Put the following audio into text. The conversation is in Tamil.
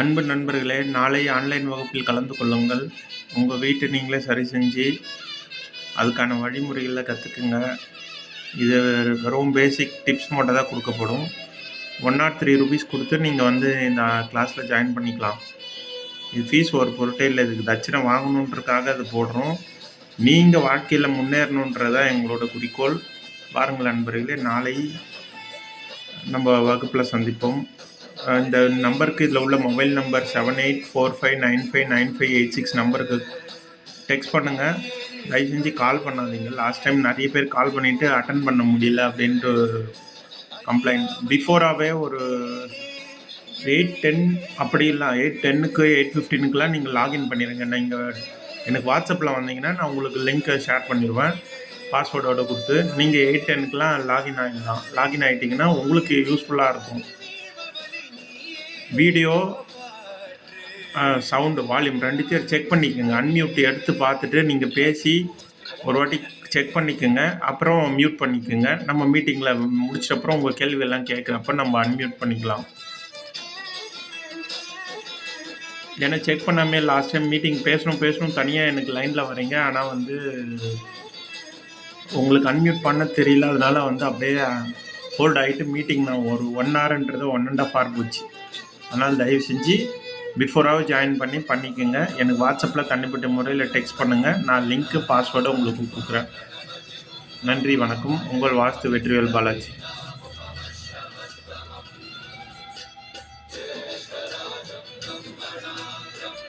அன்பு நண்பர்களே நாளை ஆன்லைன் வகுப்பில் கலந்து கொள்ளுங்கள். உங்கள் வீட்டை நீங்களே சரி செஞ்சு அதுக்கான வழிமுறைகளை கற்றுக்குங்க இது வெறும் பேசிக் டிப்ஸ் மட்டும் தான் கொடுக்கப்படும். ஒன் நாட் த்ரீ ருபீஸ் கொடுத்து நீங்கள் வந்து இந்த கிளாஸில் ஜாயின் பண்ணிக்கலாம். இது ஃபீஸ் ஒரு பொருட்டே இல்லை. இதுக்கு தட்சணை வாங்கணுன்றக்காக அது போடுறோம். நீங்கள் வாழ்க்கையில் முன்னேறணுன்றதான் எங்களோட குறிக்கோள். பாருங்கள் நண்பர்களே நாளை நம்ம வகுப்பில் சந்திப்போம். இந்த நம்பருக்கு இதில் உள்ள mobile number seven eight four five nine five nine five eight six நம்பருக்கு டெக்ஸ்ட் பண்ணுங்கள் தயவு செஞ்சு கால் பண்ணாதீங்க. லாஸ்ட் டைம் நிறைய பேர் கால் பண்ணிவிட்டு அட்டன் பண்ண முடியல அப்படின்ட்டு கம்ப்ளைண்ட் பிஃபோராகவே ஒரு எயிட் டென் அப்படி இல்லை எயிட் டென்னுக்கு எயிட் ஃபிஃப்டீனுக்குலாம் நீங்கள் லாகின் பண்ணிடுங்க நீங்கள் எனக்கு வாட்ஸ்அப்பில் வந்தீங்கன்னா நான் உங்களுக்கு லிங்க்கை ஷேர் பண்ணிடுவேன் பாஸ்வேர்டோட கொடுத்து நீங்கள் எயிட் டென்னுக்குலாம் லாகின் ஆகிடலாம் லாகின் ஆகிட்டிங்கன்னா உங்களுக்கு யூஸ்ஃபுல்லாக இருக்கும். வீடியோ சவுண்டு வால்யூம் ரெண்டுத்தையும் செக் பண்ணிக்கோங்க. அன்மியூட் எடுத்து பார்த்துட்டு நீங்கள் பேசி ஒரு வாட்டி செக் பண்ணிக்கோங்க. அப்புறம் மியூட் பண்ணிக்கோங்க. நம்ம மீட்டிங்கில் முடிச்சப்பறம் உங்கள் கேள்வி எல்லாம் கேட்குறப்ப நம்ம அன்மியூட் பண்ணிக்கலாம். ஏன்னா செக் பண்ணாமே லாஸ்ட் டைம் மீட்டிங் பேசணும் பேசணும் தனியாக எனக்கு லைனில் வரீங்க. ஆனால் வந்து உங்களுக்கு அன்மியூட் பண்ண தெரியல. அதனால வந்து அப்படியே ஹோல்ட் ஆகிட்டு மீட்டிங் நான் ஒரு ஒன் ஹவர்ன்றது ஒன் அண்ட் ஆஃப் ஹவர் போச்சு. அதனால் தயவு செஞ்சு பிஃபோராகவும் ஜாயின் பண்ணி பண்ணிக்கோங்க. எனக்கு வாட்ஸ்அப்பில் தனிப்பட்ட முறையில் டெக்ஸ்ட் பண்ணுங்கள் நான் லிங்க்கு பாஸ்வேர்டு உங்களுக்கு கொடுக்குறேன். நன்றி வணக்கம். உங்கள் வாஸ்து வெற்றிவேல் பாலாஜி.